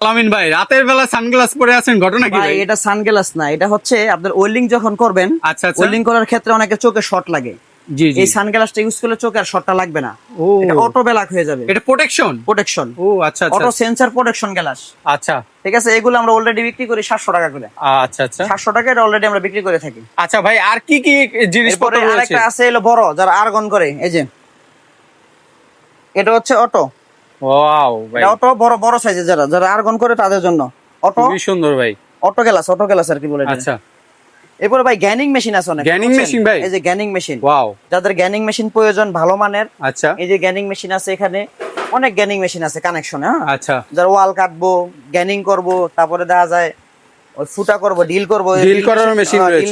আলামিন ভাই রাতের বেলা সানগ্লাস পরে আছেন ঘটনা কি ভাই এটা সানগ্লাস না এটা হচ্ছে আপনার ওয়েল্ডিং যখন করবেন আচ্ছা আচ্ছা। ওয়েল্ডিং করার ক্ষেত্রে অনেকের চোখে শর্ট লাগে। জি এই সানগ্লাসটা ইউজ করলে চোখে আর শর্টটা লাগবে না। এটা অটো ব্যালাক হয়ে যাবে। এটা প্রোটেকশন প্রোটেকশন ও আচ্ছা আচ্ছা। অটো সেন্সার প্রোটেকশন গ্লাস আচ্ছা। ঠিক আছে এগুলো আমরা অলরেডি বিক্রি করি সাতশো টাকা করে। আচ্ছা আচ্ছা। সাতশো টাকা এটা অলরেডি আমরা বিক্রি করে থাকি। আচ্ছা ভাই আর কি কি জিনিসপত্র রয়েছে? আরেকটা আছে এলো বড় যারা আর্গন করে এই যে। এটা হচ্ছে অটো ওয়াও ভাই। অটো বড় বড় সাইজের যারা যারা আর্গন করে তাদের জন্য। অটো খুবই সুন্দর ভাই। অটো গ্লাস অটো গ্লাস আর কি বলে। আচ্ছা। এরপরে ভাই গ্যানিং মেশিন আছে অনেক Ganning বুঝছেন? ভাই? এই যে গ্যানিং মেশিন ওয়াও যাদের গ্যানিং মেশিন প্রয়োজন ভালো মানের আচ্ছা। এই যে গ্যানিং মেশিন আছে এখানে অনেক গ্যানিং মেশিন আছে কানেকশন হ্যাঁ? আচ্ছা। যারা ওয়াল কাটবো গ্যানিং করব তারপরে দেখা যায় ওই ফুটা করব ডিল করব ডিল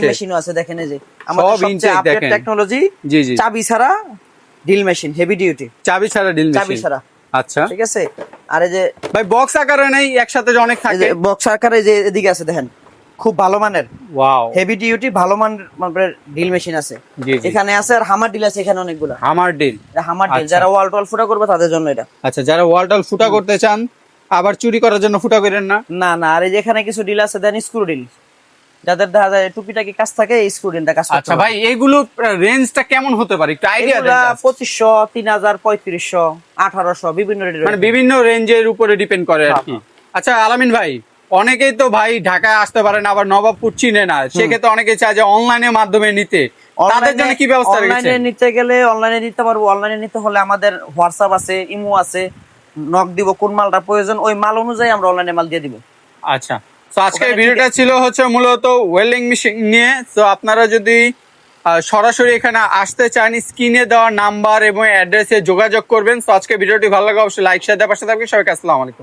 মেশিনও আছে দেখেন এই যে। আমাদের সবচেয়ে আপডেট টেকনোলজি চাবি ছাড়া ডিল মেশিন হেভি ডিউটি চাবি ছাড়া ডিল চাবি ছাড়া। আচ্ছা। ঠিক আছে? আর এই যে ভাই বক্স আকারে নেই একসাথে যে অনেক থাকে। বক্স আকারে যে এদিকে আছে দেখেন। খুব ভালো মানের। ওয়াও হেভি ডিউটি ভালো মানের ডিল মেশিন আছে। এখানে আছে আর হামার ডিল আছে এখানে অনেকগুলো। আমার ডিল হামার ডিল। যারা ওয়াল টল ফুটা করবে তাদের জন্য এটা। আচ্ছা যারা ওয়াল টল ফুটা করতে চান আবার চুরি করার জন্য ফুটা করেন না? না না আর এই যে এখানে কিছু ডিল আছে দেন স্ক্রু ডিল যাদের দেখা যায় টুকিটাকি কাজ থাকে এই স্ক্রু কাজ আচ্ছা ভাই এইগুলো রেঞ্জটা কেমন হতে পারে? একটু আইডিয়া দেন just। পঁচিশশো তিন হাজার পঁয়ত্রিশশো আঠারোশো বিভিন্ন রেটের মানে বিভিন্ন রেঞ্জের উপরে ডিপেন্ড করে আর হ্যাঁ, কি আচ্ছা আলামিন ভাই অনেকেই তো ভাই ঢাকায় আসতে পারে না আবার নবাবপুর চিনে না। সেক্ষেত্রে অনেকে চায় যে অনলাইনের মাধ্যমে নিতে। তাদের জন্য কি ব্যবস্থা অনলাইনে নিতে গেলে অনলাইনে নিতে পারব। অনলাইনে নিতে হলে আমাদের হোয়াটসঅ্যাপ আছে ইমো আছে। নক দিব কোন মালটা প্রয়োজন ওই মাল অনুযায়ী আমরা অনলাইনে মাল দিয়ে দিব। আচ্ছা। তো আজকের ভিডিওটা ছিল হচ্ছে মূলত ওয়েল্ডিং মেশিন নিয়ে। তো আপনারা যদি সরাসরি এখানে আসতে চান স্ক্রিনে দেওয়া নাম্বার এবং অ্যাড্রেসে যোগাযোগ করবেন। তো আজকে ভিডিওটি ভালো লাগে অবশ্যই লাইক শেয়ার দেওয়ার পাশে থাকবেন। সবাইকে আসসালামু আলাইকুম।